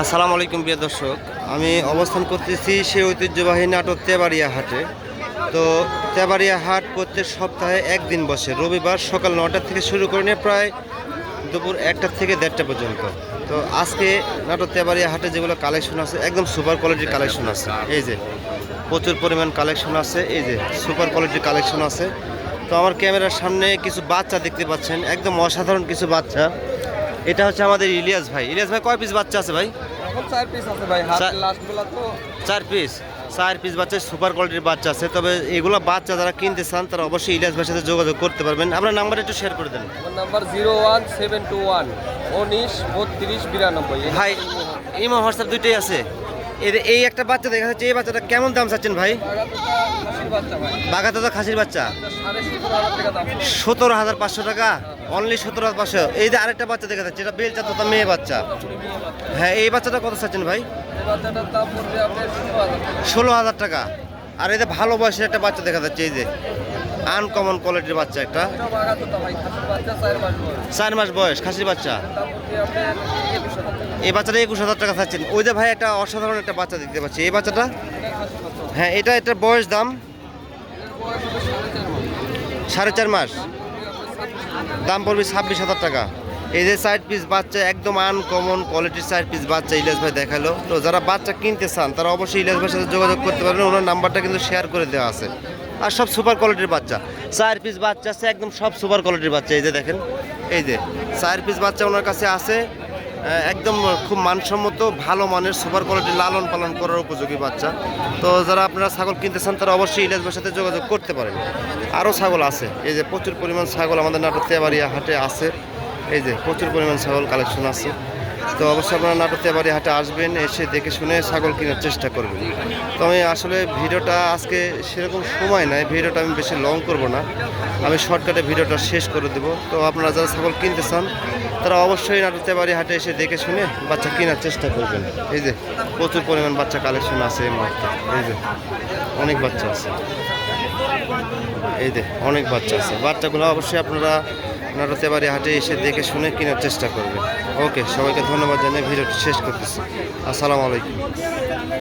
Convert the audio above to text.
আসসালামু আলাইকুম, প্রিয় দর্শক। আমি অবস্থান করতেছি সেই ঐতিহ্যবাহী নাটক তেবাড়িয়া হাটে। তো তেবাড়িয়া হাট প্রত্যেক সপ্তাহে একদিন বসে। রবিবার সকাল নটা থেকে শুরু করে নিয়ে প্রায় দুপুর একটা থেকে দেড়টা পর্যন্ত। তো আজকে নাটক তেবাড়িয়া হাটে যেগুলো কালেকশন আছে, একদম সুপার কোয়ালিটির কালেকশন আছে। এই যে, প্রচুর পরিমাণ কালেকশন আছে। এই যে, সুপার কোয়ালিটির কালেকশন আছে। তো আমার ক্যামেরার সামনে কিছু বাচ্চা দেখতে পাচ্ছেন। একদম অসাধারণ কিছু বাচ্চা। এটা হচ্ছে আমাদের ইলিয়াস ভাই। ইলিয়াস ভাই কয় পিস বাচ্চা আছে ভাই? এখন চার পিস আছে ভাই লাস্ট বেলা তো চার পিস চার পিস বাচ্চা সুপার কোয়ালিটির বাচ্চা আছে। তবে এগুলো বাচ্চা যারা কিনতে চান তারা অবশ্যই ইলিয়াস ভাইয়ের সাথে যোগাযোগ করতে পারবেন। আপনার নাম্বার একটু শেয়ার করে দেন। আমার number zero one seven two one উনিশ বত্রিশ বিরানব্বই। এই ভাই ইমো হোয়াটসঅ্যাপ দুইটাই আছে। এর- এই একটা বাচ্চা দেখা যাচ্ছে এই বাচ্চাটা কেমন দাম চাচ্ছেন ভাই? খাসির বাচ্চা ভাই। বাগাতে তো খাসির বাচ্চা। সতেরো হাজার সতেরো পাঁচশো টাকা? অনলি সতেরো হাজার পাঁচশো এই যে আরেকটা বাচ্চা দেখা যাচ্ছে, এটা বেলচা তো মেয়ে বাচ্চা। হ্যাঁ এই বাচ্চাটা কত চাচ্ছেন ভাই? ষোলো হাজার টাকা। আর এই যে ভালো বয়সের একটা বাচ্চা দেখা যাচ্ছে, এই যে আনকমন কোয়ালিটির বাচ্চা একটা। চার মাস বয়স, খাসির বাচ্চা। এই বাচ্চাটা একুশ হাজার টাকা চাচ্ছেন। ওই যে ভাই, একটা অসাধারণ একটা বাচ্চা দেখতে পাচ্ছি। এই বাচ্চাটা? হ্যাঁ এটা এটার বয়স দাম? সাড়ে চার মাস। দাম পড়বে ছাব্বিশ হাজার টাকা। এই যে সাইড পিস বাচ্চা একদম আনকমন কোয়ালিটির সাইড পিস বাচ্চা ইলিয়াস ভাই দেখাল। তো যারা বাচ্চা কিনতে চান, তারা অবশ্যই ইলিয়াস ভাইয়ের সাথে যোগাযোগ করতে পারবেন। ওনার নাম্বারটা কিন্তু শেয়ার করে দেওয়া আছে। আর সব সুপার কোয়ালিটির বাচ্চা। চার পিস বাচ্চা আছে, একদম সব সুপার কোয়ালিটির বাচ্চা। এই যে দেখেন, এই যে চার পিস বাচ্চা ওনার কাছে আছে। একদম খুব মানসম্মত, ভালো মানের সুপার কোয়ালিটি লালন পালন করার উপযোগী বাচ্চা। তো যারা আপনারা ছাগল কিনতে চান, তারা অবশ্যই ইলিয়াস সাথে যোগাযোগ করতে পারেন। আরও ছাগল আছে। এই যে প্রচুর পরিমাণ ছাগল আমাদের নাটক তেবাড়িয়া হাটে আছে। এই যে প্রচুর পরিমাণ ছাগল কালেকশন আছে। তো অবশ্যই আপনারা নাটক তেবাড়িয়া হাটে আসবেন, এসে দেখে শুনে ছাগল কেনার চেষ্টা করবেন। তো আমি আসলে ভিডিওটা আজকে সেরকম সময় নাই, ভিডিওটা আমি বেশি লং করব না। আমি শর্টকাটে ভিডিওটা শেষ করে দেবো। তো আপনারা যারা ছাগল কিনতে চান, তারা অবশ্যই নাটক তেবাড়ি হাটে এসে দেখে শুনে বাচ্চা কেনার চেষ্টা করবেন। এই যে, প্রচুর পরিমাণ বাচ্চা কালেকশন আছে এই মুহূর্তে। এই যে, অনেক বাচ্চা আছে। এই যে, অনেক বাচ্চা আছে। বাচ্চাগুলো অবশ্যই আপনারা নাটতেবাড়ি হাটে এসে দেখে শুনে কেনার চেষ্টা করবেন। ওকে, সবাইকে ধন্যবাদ জানিয়ে ভিডিওটি শেষ করতেছি। আসসালামু আলাইকুম।